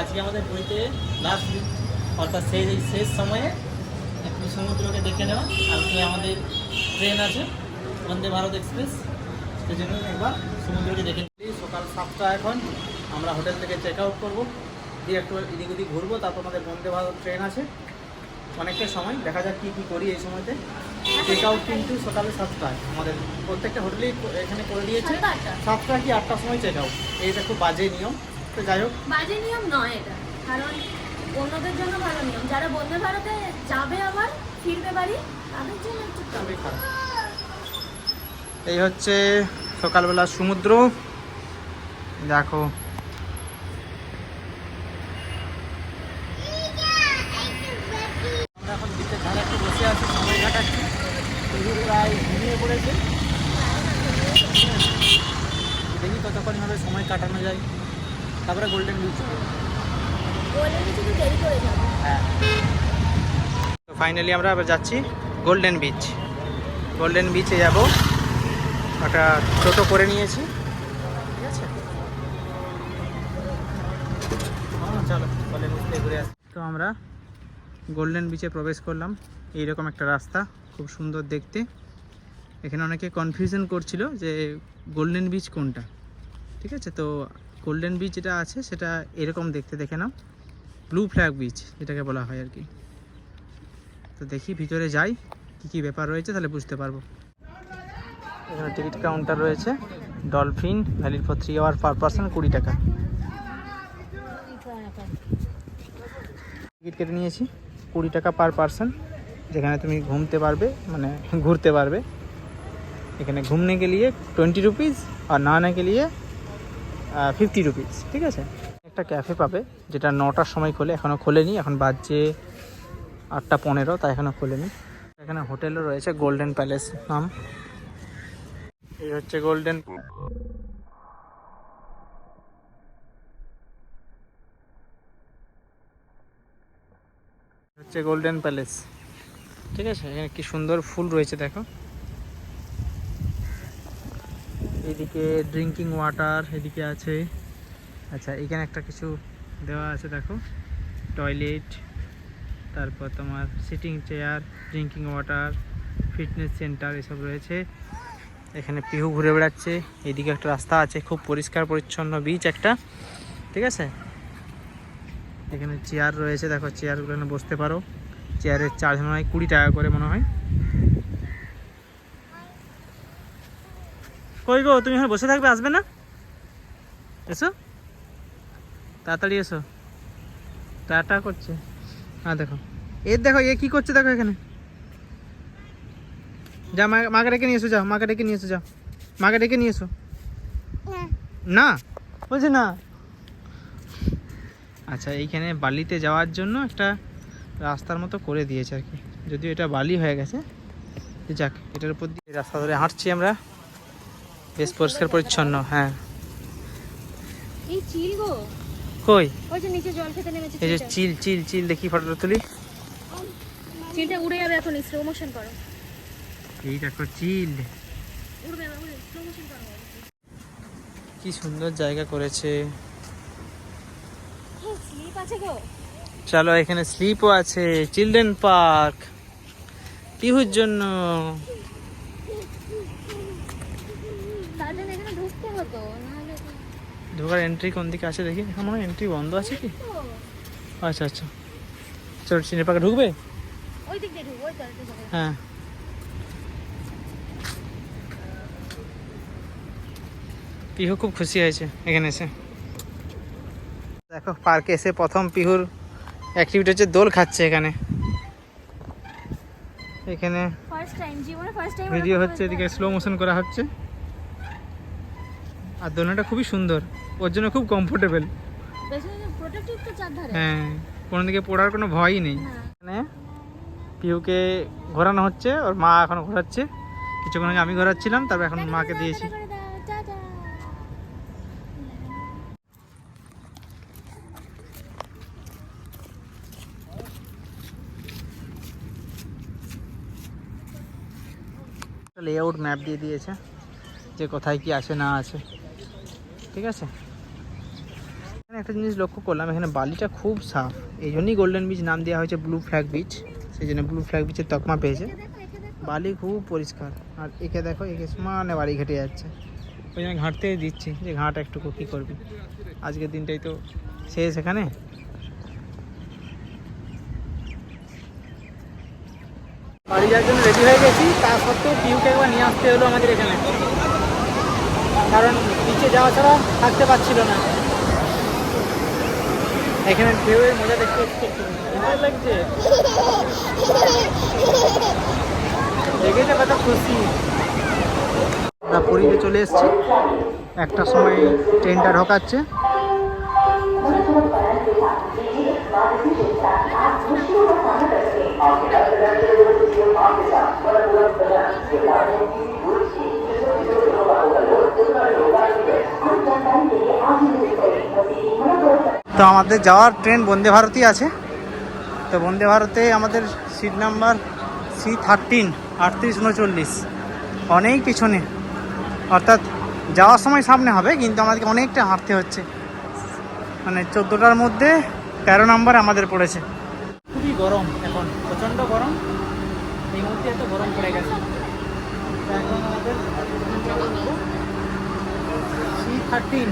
আজকে আমাদের পুরীতে লাস্ট অর্থাৎ সেই শেষ সময়ে একটু সমুদ্রকে দেখে নেওয়া। কালকে আমাদের ট্রেন আছে বন্দে ভারত এক্সপ্রেস সেই জন্য একবার সমুদ্রকে দেখে। সকাল সাতটা এখন আমরা হোটেল থেকে চেক আউট করব। দিয়ে একটু এদিক ওদিক ঘুরবো তারপর আমাদের বন্দে ভারত ট্রেন আছে। অনেকটা সময় দেখা যাক কী কী করি এই সময়তে। চেক আউট কিন্তু সকালে সাতটায়। আমাদের প্রত্যেকটা হোটেলেই এখানে করে দিয়েছে। সাতটা, সাতটা কি আটটার সময় চেক আউট এইটা খুব বাজে নিয়ম। তো যাই হোক। বাজে নিয়ম নয় এটা কারণ অন্যদের জন্য ভালো নিয়ম। যারা বন্দে ভারতে যাবে আবার ফিরবে বাড়ি তাদের জন্য একটু এই হচ্ছে সকালবেলা সমুদ্র। দেখো। আমরা এখন বিচের ধারে একটু বসে আছি সময় কাটাচ্ছি। প্রায় ঘুমিয়ে পড়েছে। দেখি কতক্ষণ ভাবে সময় কাটানো যায়। তারপরে গোল্ডেন বিচ তো দেরি করে যাবে। হ্যাঁ। ফাইনালি আমরা আবার যাচ্ছি গোল্ডেন বিচ গোল্ডেন বিচে যাব। একটা টোটো করে নিয়েছি। ঠিক আছে? হ্যাঁ, চলো গোল্ডেন বিচ থেকে ঘুরে আসি। তো আমরা গোল্ডেন বিচে প্রবেশ করলাম। এইরকম একটা রাস্তা খুব সুন্দর দেখতে। এখানে অনেকে কনফিউশন করছিল যে গোল্ডেন বিচ কোনটা? ঠিক আছে? তো গোল্ডেন বিচ যেটা আছে, সেটা এরকম দেখতে, দেখে নাও। ব্লু ফ্ল্যাগ বিচ যেটাকে বলা হয় আর কি। তো দেখি ভিতরে যাই, কী কী ব্যাপার রয়েছে, তাহলে বুঝতে পারব। এখানে টিকিট কাউন্টার রয়েছে dolphin valid for three hour per person কুড়ি টাকা। টিকিট কেটে নিয়েছি, কুড়ি টাকা পার পার্সন যেখানে তুমি ঘুমতে পারবে মানে ঘুরতে পারবে। এখানে ঘুমনে কে লিয়ে টোয়েন্টি রুপিস আর নানে কে লিয়ে ফিফটি রুপিস ঠিক আছে? একটা ক্যাফে পাবে, যেটা নটার সময় খোলে এখনও খোলেনি, এখন বাজছে আটটা পনেরো, তাই এখনও খোলেনি। এখানে হোটেলও রয়েছে গোল্ডেন প্যালেস নাম। এই হচ্ছে গোল্ডেন হচ্ছে গোল্ডেন প্যালেস ঠিক আছে, এখানে কি সুন্দর ফুল রয়েছে, দেখো। এদিকে ড্রিঙ্কিং ওয়াটার এদিকে আছে। আচ্ছা এখানে একটা কিছু দেওয়া আছে, দেখো। টয়লেট তারপর তোমার sitting chair drinking water fitness centre এসব রয়েছে। এখানে পিহু ঘুরে বেড়াচ্ছে। এদিকে একটা রাস্তা আছে, খুব পরিষ্কার, পরিচ্ছন্ন বিচ একটা। ঠিক আছে? এখানে চেয়ার রয়েছে, দেখো চেয়ারগুলো বসতে পারো। চেয়ারের চার্জ মনে হয় কুড়ি টাকা করে মনে হয়। কই গো, তুমি এখানে বসে থাকবে? আসবে না? এসো। তাড়াতাড়ি এসো। টাটা করছে। হ্যাঁ দেখো। এর দেখো, এ কি করছে দেখো এখানে। যা মাকে ডেকে নিয়ে এসো, যাও। মাকে ডেকে নিয়ে এসো, যাও। মাকে ডেকে নিয়ে এসো। না? বলছে না। আচ্ছা এইখানে বালিতে যাওয়ার জন্য একটা রাস্তার মতো করে দিয়েছে আর কি। যদিও এটা বালি হয়ে গেছে। যাক, এটার উপর দিয়ে রাস্তা ধরে হাঁটছি আমরা। বেশ পরিষ্কার পরিচ্ছন্ন হ্যাঁ। এই চিল গো। কই? ওই যে নিচে জল খেতে নেমেছে এই যে চিল চিল চিল দেখি ফটোটা তুলি। চিলটা উড়ে যাবে এখন স্লো মোশন করো। এই দেখো চিল। উড়বে উড়বে স্লো মোশন করো। কি সুন্দর জায়গা করেছে। স্লিপ আছে গো। চলো এখানে স্লিপও আছে। চিলড্রেন পার্ক পিহুর জন্য তার জন্য এখানে ঢুকতে হতো নাহলে ঢোকার এন্ট্রি কোন দিকে আছে দেখি? এখন মনে এন্ট্রি বন্ধ আছে কি? আচ্ছা আচ্ছা। চলো চিনের পার্কে ঢুকবে? ওই দিক দিয়ে ঢুকবো ওই তলাতে হ্যাঁ। পিহু খুব খুশি হয়েছে এখানে এসে। দেখো পার্কে এসে প্রথম পিহুর অ্যাক্টিভিটি হচ্ছে দোল খাচ্ছে এখানে। এখানে ভিডিও হচ্ছে এদিকে স্লো মোশন করা হচ্ছে। আর দোলনাটা খুবই সুন্দর। ওর জন্য খুব কমফোর্টেবল হ্যাঁ কোনো দিকে পড়ার কোনো ভয়ই নেই। মানে পিউকে ঘোরানো হচ্ছে ওর মা এখন ঘোরাচ্ছে। কিছুক্ষণ আগে আমি ঘোরাচ্ছিলাম তারপর এখন মাকে দিয়েছি। লেআউট ম্যাপ দিয়ে দিয়েছে যে কোথায় কি আছে না আছে। ঠিক আছে? এখানে একটা জিনিস লক্ষ্য করলাম, এখানে বালিটা খুব সাফ। এই জন্যই গোল্ডেন বিচ নাম দেওয়া হয়েছে ব্লু ফ্ল্যাগ বিচ সেই জন্য ব্লু ফ্ল্যাগ বিচের তকমা পেয়েছে। বালি খুব পরিষ্কার। আর একে দেখো, একে সমানে বাড়ি ঘেটে যাচ্ছে। ওই জন্য ঘাঁটতেই দিচ্ছি যে ঘাট একটু কী করবি। আজকের দিনটাই তো শেষ এখানে। বাড়ি যাওয়ার জন্য রেডি হয়ে গেছি তা সত্ত্বেও পিউকে একবার নিয়ে আসতে হলো আমাদের এখানে। কারণ নিচে যাওয়া ছাড়া থাকতে পারছিল না। এখানে ঢেউয়ের মজা দেখতে লাগছে। দেখেছে কত খুশি। পুরীতে চলে এসেছি। একটা সময় ট্রেনটা ঢোকাচ্ছে। তো আমাদের যাওয়ার ট্রেন বন্দে ভারতই আছে। তো বন্দে ভারতে আমাদের সিট নাম্বার সি থার্টিন আটত্রিশ উনচল্লিশ। অনেক পিছনে। অর্থাৎ যাওয়ার সময় সামনে হবে, কিন্তু আমাদেরকে অনেকটা হাঁটতে হচ্ছে। মানে চোদ্দোটার মধ্যে তেরো নাম্বার আমাদের পড়েছে। খুবই গরম এখন, প্রচণ্ড গরম। এই মুহূর্তে এত গরম পড়ে গেছে। এখন আমাদের সি থার্টিন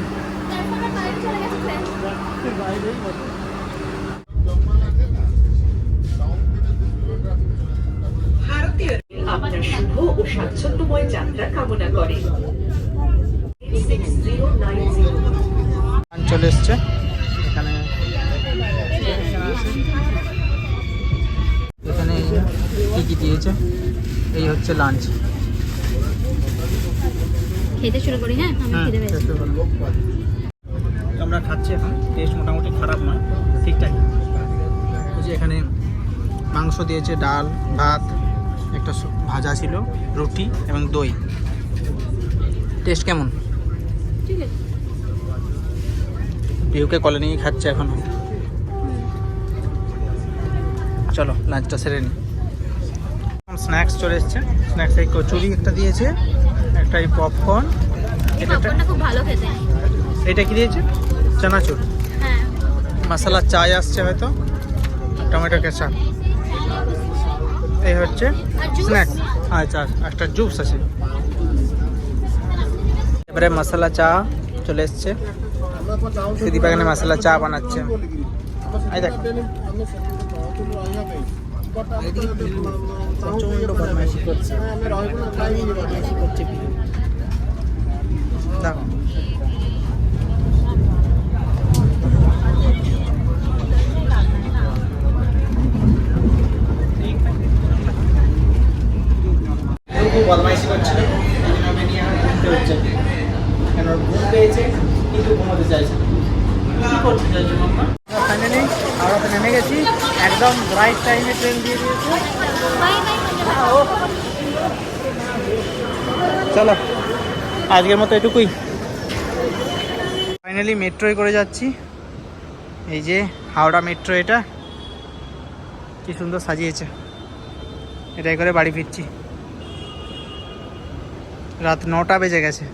ভারতীয় আপনার শুভ ও স্বাচ্ছন্দ্যময় যাত্রা কামনা করে। চলে এসছে। এখানে এখানে কী কী দিয়েছে। এই হচ্ছে লাঞ্চ। খেতে শুরু করি হ্যাঁ? আমি খেতে পেয়েছি আমরা খাচ্ছি এখন টেস্ট মোটামুটি খারাপ নয় ঠিকঠাক যে এখানে মাংস দিয়েছে ডাল ভাত একটা ভাজা ছিল রুটি এবং দই। টেস্ট কেমন? ঠিক আছে। পিউকে কলে নিয়ে খাচ্ছে এখন। চলো লাঞ্চটা সেরে নিই স্ন্যাক্স চলে এসছে। স্ন্যাক্স কচুরি একটা দিয়েছে। একটা পপকর্ন। এটা পপকর্নটা খুব ভালো খেতে। এটা কি দিয়েছে? চানাচুর। হ্যাঁ। মশলা চাই আসছে হয়তো। Tomato ketchup. এই হচ্ছে? স্ন্যাক্স আচ্ছা একটা জুস আছে। এবারে মশলা চা চলে এসছে। সুদীপ এখানে মশলা চা বানাচ্ছে। এই দেখো। প্রচণ্ড বদমাইশি করছে বদমাইশি করছে পিউ। দেখো খুব বদমাইশি করছিল এই জন্য ওকে নিয়ে আমার ঘুরতে হচ্ছে কেন ঘুম পেয়েছে, কিন্তু ঘুমোতে চাইছে। কি করতে চাইছো মাম্মা ফাইনালি হাওড়াতে নেমে গেছি। একদম রাইট টাইমে ট্রেন দিয়ে দিয়েছে। চলো, আজকের মতো এটুকুই। ফাইনালি মেট্রোয় করে যাচ্ছি। এই যে হাওড়া মেট্রো এটা। কি সুন্দর সাজিয়েছে। এটাই করে বাড়ি ফিরছি। রাত নটা বেজে গেছে।